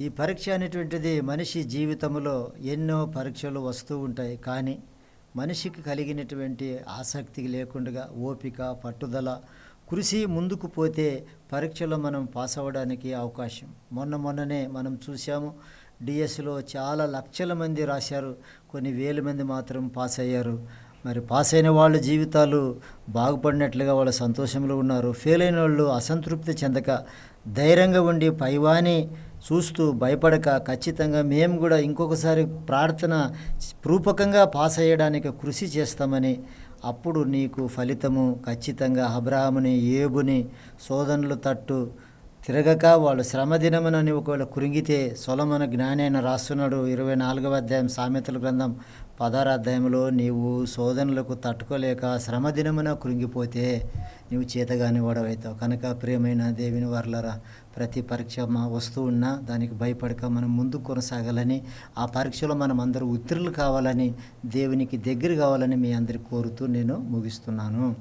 ఈ పరీక్ష అనేటువంటిది మనిషి జీవితంలో ఎన్నో పరీక్షలు వస్తూ ఉంటాయి. కానీ మనిషికి కలిగినటువంటి ఆసక్తి లేకుండా ఓపిక పట్టుదల కృషి ముందుకు పోతే పరీక్షలో మనం పాస్ అవ్వడానికి అవకాశం. మొన్న మొన్ననే మనం చూసాము డిఎస్లో చాలా లక్షల మంది రాశారు. కొన్ని వేల మంది మాత్రం పాస్ అయ్యారు. మరి పాస్ అయిన వాళ్ళ జీవితాలు బాగుపడినట్లుగా వాళ్ళ సంతోషంలో ఉన్నారు. ఫెయిల్ అయిన వాళ్ళు అసంతృప్తి చెందక ధైర్యంగా ఉండి పైవాని చూస్తూ భయపడక ఖచ్చితంగా మేము కూడా ఇంకొకసారి ప్రార్థన రూపకంగా పాస్ అయ్యడానికి కృషి చేస్తామని అప్పుడు నీకు ఫలితము ఖచ్చితంగా అబ్రాహముని ఏబుని శోధనలు తట్టు తిరగక వాళ్ళు శ్రమదినమునని ఒకవేళ కురింగితే సొలమన జ్ఞాని అయిన రాస్తున్నాడు ఇరవై నాలుగవ అధ్యాయం సామెతల గ్రంథం పదార అధ్యాయంలో నీవు శోధనలకు తట్టుకోలేక శ్రమదినమున కురింగిపోతే నీవు చేతగాని వాడవైతావు. కనుక ప్రియమైన దేవిని వర్లరా ప్రతి పరీక్ష మా వస్తూ ఉన్నా దానికి భయపడక మనం ముందుకు కొనసాగాలని ఆ పరీక్షలో మనం అందరూ ఉత్తీర్ణులు కావాలని దేవునికి దగ్గర కావాలని మీ అందరికి కోరుతూ నేను ముగిస్తున్నాను.